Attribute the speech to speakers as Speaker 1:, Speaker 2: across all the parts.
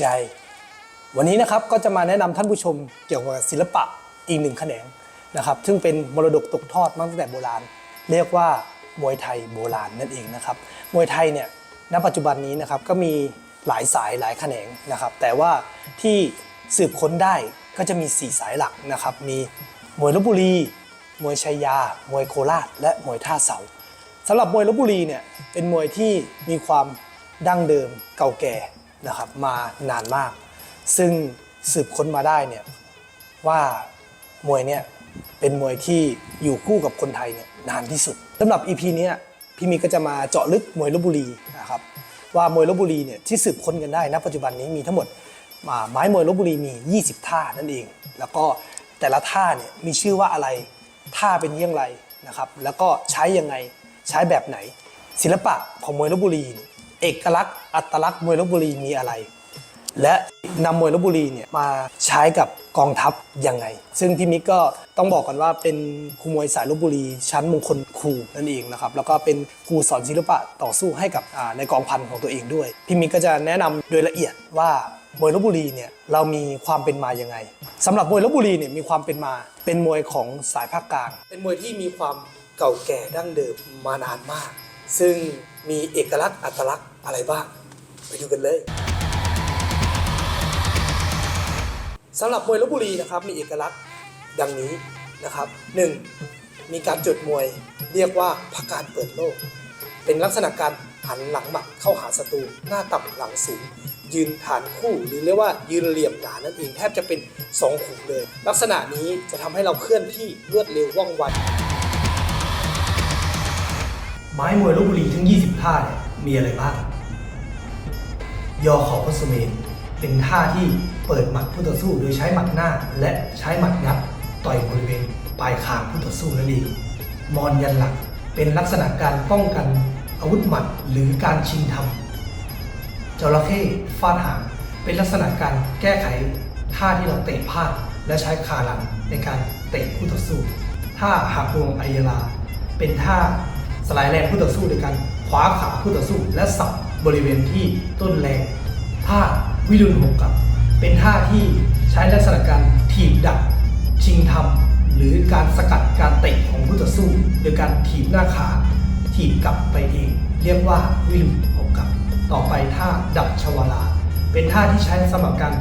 Speaker 1: ใจ วันนี้นะครับก็จะมาแนะนำท่านผู้ชมเกี่ยวกับศิลปะอีกหนึ่งแขนงนะครับ ซึ่งเป็นมรดกตกทอดมาตั้งแต่โบราณ เรียกว่ามวยไทยโบราณนั่นเองนะครับ มวยไทยเนี่ยณปัจจุบันนี้นะครับก็มีหลายสายหลายแขนงนะครับ แต่ว่าที่สืบค้นได้ก็จะมี 4 สายหลักนะครับ มีมวยลบบุรี มวยชัยยา มวยโคราช และมวยท่าเสาสำหรับมวยลบบุรีเนี่ยเป็นมวยที่มีความดั้งเดิมเก่าแก่ นะครับมานานมาก ซึ่งสืบค้นมาได้เนี่ยว่ามวยเนี่ยเป็นมวยที่อยู่คู่กับคนไทยเนี่ยนานที่สุดสำหรับ EP เนี้ยพี่มีก็จะมาเจาะลึกมวยลบบุรีนะครับว่ามวยลบบุรีเนี่ยที่สืบค้นกันได้ณปัจจุบันนี้มีทั้งหมดอ่าไม้มวยลบบุรีมี 20 ท่านั่นเอง แล้วก็แต่ละท่าเนี่ยมีชื่อว่าอะไรท่าเป็นเยี่ยงไรนะครับแล้วก็ใช้ยังไงใช้แบบไหน ศิลปะของมวยลบบุรี เอกลักษณ์อัตลักษณ์มวยลบบุรีมีอะไร และนำมวยลบบุรีเนี่ยมาใช้กับกองทัพยังไง ซึ่งพี่มิกก็ต้องบอกกันว่าเป็นครูมวยสายลบบุรี ชั้นมงคลครูนั่นเองนะครับแล้วก็เป็นครูสอนศิลปะต่อสู้ให้กับในกองพันของตัวเองด้วยพี่มิกก็จะแนะนำโดยละเอียดว่ามวยลบบุรีเนี่ยเรามีความเป็นมายังไงสำหรับมวยลบบุรีเนี่ยมีความเป็นมาเป็นมวยของสายภาคกลาง เป็นมวยที่มีความเก่าแก่ดั้งเดิมมานานมาก ซึ่งมีเอกลักษณ์อัตลักษณ์อะไรบ้าง ไปดูกันเลยสำหรับมวยลบบุรีนะครับมีเอกลักษณ์ดังนี้นะครับ 1. มีการจุดมวยเรียกว่าพักการเปิดโลก เป็นลักษณะการหันหลังหมัดเข้าหาศัตรูหน้าต่ำหลังสูง ยืนฐานคู่หรือเรียกว่ายืนเหลี่ยมหนานั่นเองแทบจะเป็นสองขุมเลย ลักษณะนี้จะทำให้เราเคลื่อนที่รวดเร็วว่องไว ไม้มวยลบบุรีทั้ง 20 ท่าเนี่ยมีอะไรบ้าง ยอขอบพระสุเมนเป็นท่าที่เปิดหมัดผู้ต่อสู้โดยใช้หมัดหน้า และใช้หมัดยับต่อยบริเวณปลายคางผู้ต่อสู้นั่นเองมอนยันหลักเป็นลักษณะการป้องกันอาวุธหมัดหรือการชิงทำจระเข้ฟาดหางเป็นลักษณะการแก้ไขท่าที่เราเตะพลาดและใช้ขาหลังในการเตะผู้ต่อสู้ท่าหักวงไอยาลา เป็นท่า สลายแรงผู้ต่อสู้โดยการขวาขาผู้ต่อสู้ และสับบริเวณที่ต้นแรงท่าวิรุณหกกลับ เป็นท่าที่ใช้ลักษณะการถีบดักชิงทำหรือการสกัดการเตะของผู้ต่อสู้ โดยการถีบหน้าขาถีบกลับไปเอง เรียกว่าวิรุณหกกลับ ต่อไปท่าดับชวลา เป็นท่าที่ใช้สำหรับการ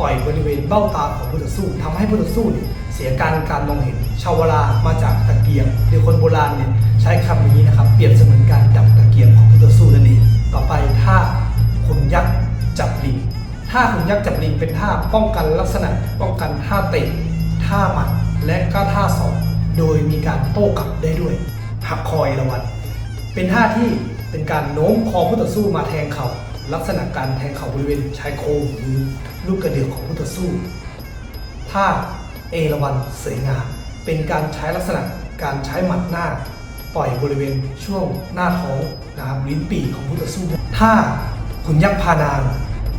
Speaker 1: ต่อยบริเวณเบ้าตาของผู้ต่อสู้ทำให้ผู้ต่อสู้เนี่ยเสียการการมองเห็นชาวลามาจากตะเกียงหรือคนโบราณเนี่ย ใช้คำนี้นะครับ เปรียบเสมือนการดับตะเกียงของผู้ต่อสู้นั่นเองต่อไปท่าขุนยักษ์จับลิงท่าขุนยักษ์จับลิงเป็นท่าป้องกันลักษณะ ป้องกันท่าเตะท่าหมัดและก็ท่าศอกโดยมีการโต้กลับได้ด้วย หักคอยระวันเป็นท่าที่เป็นการโน้มคอผู้ต่อสู้มาแทงเข่าลักษณะการแทงเข่าบริเวณชายโครงหรือลูกกระเดืองของผู้ต่อสู้ท่าเอราวันเสยงามเป็นการใช้ลักษณะการใช้หมัดหน้า ต่อยบริเวณช่วงหน้าท้องนะครับลิ้นปี่ของผู้ต่อสู้ท่าขุนยักษ์พานาง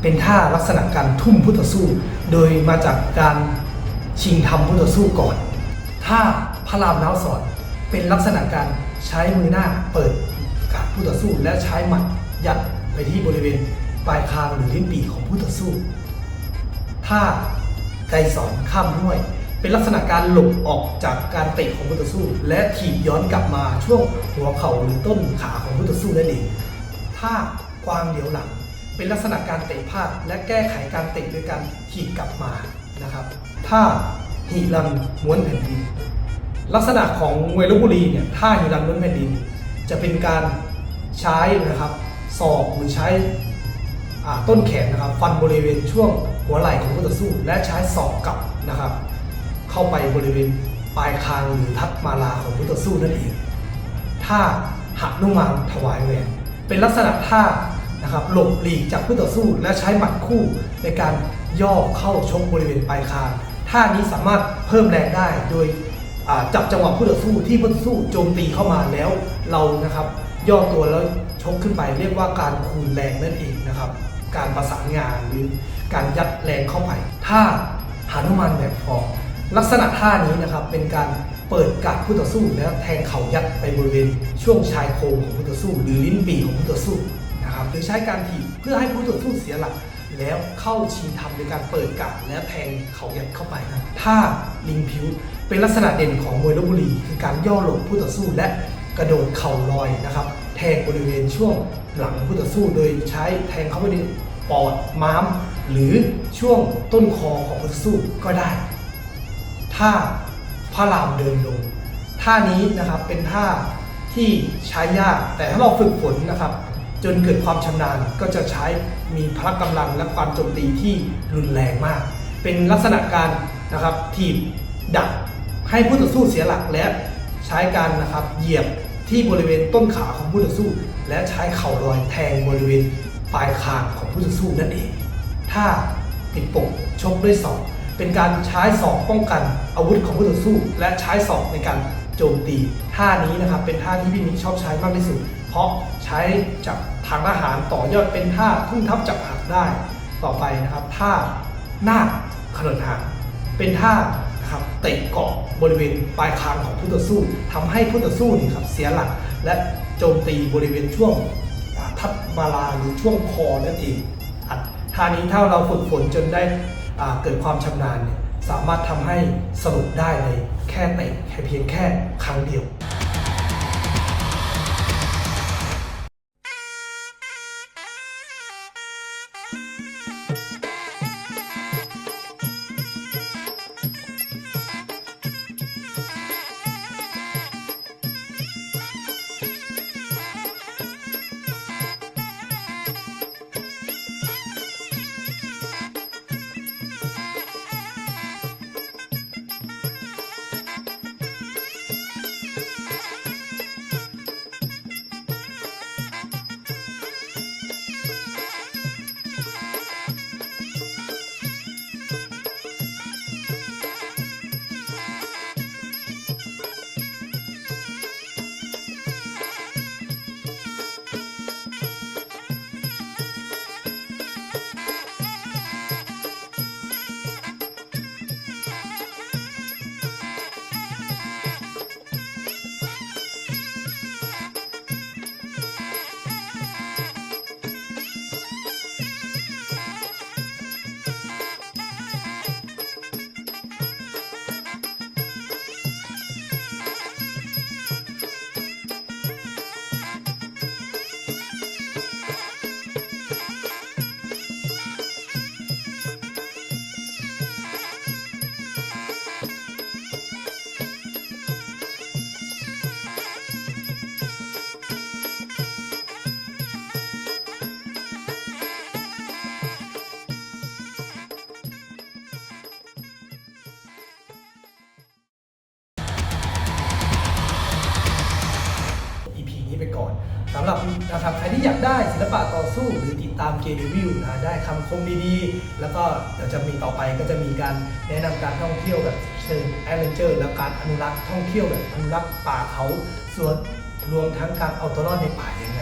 Speaker 1: เป็นท่าลักษณะการทุ่มผู้ต่อสู้ โดยมาจากการชิงทำผู้ต่อสู้ก่อนท่าพระรามน้าวสอนเป็นลักษณะการใช้มือหน้าเปิดกับผู้ต่อสู้ และใช้หมัดยัดไปที่บริเวณปลายคางหรือลิ้นปี่ของผู้ต่อสู้ท่าไกรสอนข้ามห้วย เป็นลักษณะการหลบออกจากการเตะของผู้ต่อสู้ และถีบย้อนกลับมาช่วงหัวเข่าหรือต้นขาของผู้ต่อสู้นั่นเองท่ากวางเหลียวหลัง เป็นลักษณะการเตะพลาดและแก้ไขการเตะโดยการถีบกลับมานะครับท่าหิรันม้วนแผ่นดิน ลักษณะของมวยลบบุรีเนี่ยท่าหิรันม้วนแผ่นดิน จะเป็นการใช้นะครับศอกหรือใช้ต้นแขนนะครับ ฟันบริเวณช่วงหัวไหล่ของผู้ต่อสู้ และใช้ศอกกลับนะครับ เข้าไปบริเวณปลายคางหรือทัดมาลาของผู้ต่อสู้นั่นเองท่าหักนุมานถวายแหวนเป็นลักษณะท่านะครับหลบหลีกจากผู้ต่อสู้ และใช้หมัดคู่ในการย่อเข้าชกบริเวณปลายคางท่านี้สามารถเพิ่มแรงได้โดยจับจังหวะผู้ต่อสู้ที่ผู้ต่อสู้โจมตีเข้ามาแล้วเรานะครับย่อตัวแล้วชกขึ้นไปเรียกว่าการคูณแรงนั่นเองนะครับ การประสานงานหรือการยัดแรงเข้าไปท่าหานุมานแบบฟอร์ ลักษณะท่านี้นะครับเป็นการเปิดกัดผู้ต่อสู้แล้วแทงเข่ายัดไปบริเวณช่วงชายโครงของผู้ต่อสู้ หรือลิ้นปีของผู้ต่อสู้นะครับหรือใช้การถีบเพื่อให้ผู้ต่อสู้เสียหลัก แล้วเข้าชิงทำโดยการเปิดกาดและแทงเข่ายัดเข้าไปนะท่าลิงผิว เป็นลักษณะเด่นของมวยลบบุรี คือการย่อหลบผู้ต่อสู้และกระโดดเข่าลอยนะครับแทงบริเวณช่วงหลังผู้ต่อสู้ โดยใช้แทงเข้าไปในปอดม้าม หรือช่วงต้นคอของผู้ต่อสู้ก็ได้ ท่าพระรามเดินลงท่านี้นะครับเป็นท่าที่ใช้ยากแต่ถ้าเราฝึกฝนนะครับ จนเกิดความชำนาญก็จะใช้มีพละกำลังและความโจมตีที่รุนแรงมาก เป็นลักษณะการนะครับถีบดักให้ผู้ต่อสู้เสียหลักและใช้การนะครับเหยียบที่บริเวณต้นขาของผู้ต่อสู้ และใช้เข่าลอยแทงบริเวณปลายคางของผู้ต่อสู้นั่นเอง ถ้าปิดปกชกด้วยศอก เป็นการใช้ศอกป้องกันอาวุธของผู้ต่อสู้ และใช้ศอกในการโจมตีท่านี้นะครับเป็นท่าที่พี่มิกชอบใช้มากที่สุด เพราะใช้จากทางทหารต่อยอดเป็นท่าทุ่งทับจับหักได้ต่อไปนะครับท่าหน้าขนนหางเป็นท่านะครับเตะเกาะบริเวณปลายคางของผู้ต่อสู้ทำให้ผู้ต่อสู้นี่ครับเสียหลักและโจมตีบริเวณช่วงทับมาลาหรือช่วงคอนั่นเองท่านี้ถ้าเราฝึกฝนจนได้ เกิดความชำนาญเนี่ยสามารถทำให้สรุปได้ในแค่เตะแค่เพียงแค่ครั้งเดียว สำหรับนะครับใครที่อยากได้ศิลปะต่อสู้หรือติดตามเกมรีวิวนะได้คำคมดีๆ แล้วก็เดี๋ยวจะมีต่อไปก็จะมีการแนะนำการท่องเที่ยวแบบเชิงแอดเวนเจอร์ แล้วการอนุรักษ์ท่องเที่ยวแบบอนุรักษ์ป่าเขาส่วนรวมทั้งการเอาตัวรอดในป่ายังไง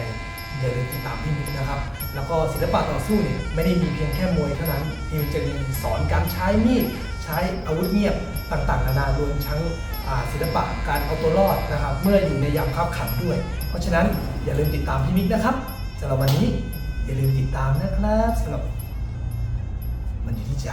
Speaker 1: อย่าลืมติดตามพี่มิกนะครับ แล้วก็ศิลปะต่อสู้เนี่ยไม่ได้มีเพียงแค่มวยเท่านั้นพี่มิกจะมีสอนการใช้มีดใช้อาวุธเงียบต่างๆนานารวมทั้งศิลปะการเอาตัวรอดนะครับ เมื่ออยู่ในยามคับขันด้วย เพราะฉะนั้นอย่าลืมติดตามพี่มิกนะครับสำหรับวันนี้อย่าลืมติดตามนะครับสำหรับมันอยู่ที่ใจ